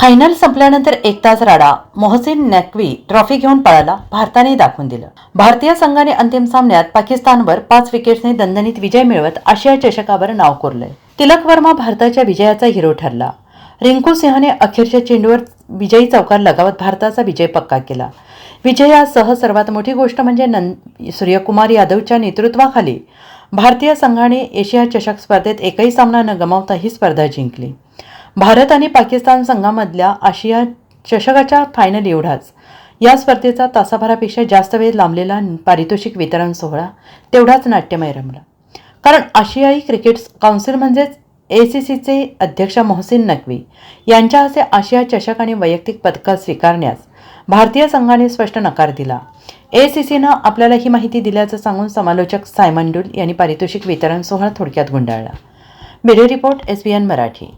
Final संपल्यानंतर एक तास राडा मोहसिन नक्वी ट्रॉफी घेऊन पळाला भारताने दाखवून दिलं. भारतीय संघाने अंतिम सामन्यात पाकिस्तानवर पाच विकेट्सने दणदणीत विजय मिळवत आशिया चषकावर नाव कोरलंय. तिलक वर्मा भारताच्या विजयाचा हिरो ठरला. रिंकू सिंहने अखेरच्या चेंडूवर विजयी चौकार लगावत भारताचा विजय पक्का केला. विजयासह सर्वात मोठी गोष्ट म्हणजे नंद सूर्यकुमार यादवच्या नेतृत्वाखाली. भारतीय संघाने एशिया चषक स्पर्धेत एकही सामना न गमावता ही स्पर्धा जिंकली. भारत आणि पाकिस्तान संघामधल्या आशिया चषकाच्या फायनल एवढाच. या स्पर्धेचा तासाभरापेक्षा जास्त वेळ लांबलेला पारितोषिक वितरण सोहळा तेवढाच नाट्यमय रमला. कारण आशियाई क्रिकेट काउन्सिल म्हणजेच ए सी सीचे अध्यक्ष मोहसिन नकवी यांच्या हस्ते आशिया चषक आणि वैयक्तिक पदकं स्वीकारण्यास भारतीय संघाने स्पष्ट नकार दिला. ए सी सीनं आपल्याला ही माहिती दिल्याचं सांगून समालोचक सायमन डुल यांनी पारितोषिक वितरण सोहळा थोडक्यात गुंडाळला. Bureau report S B N Marathi.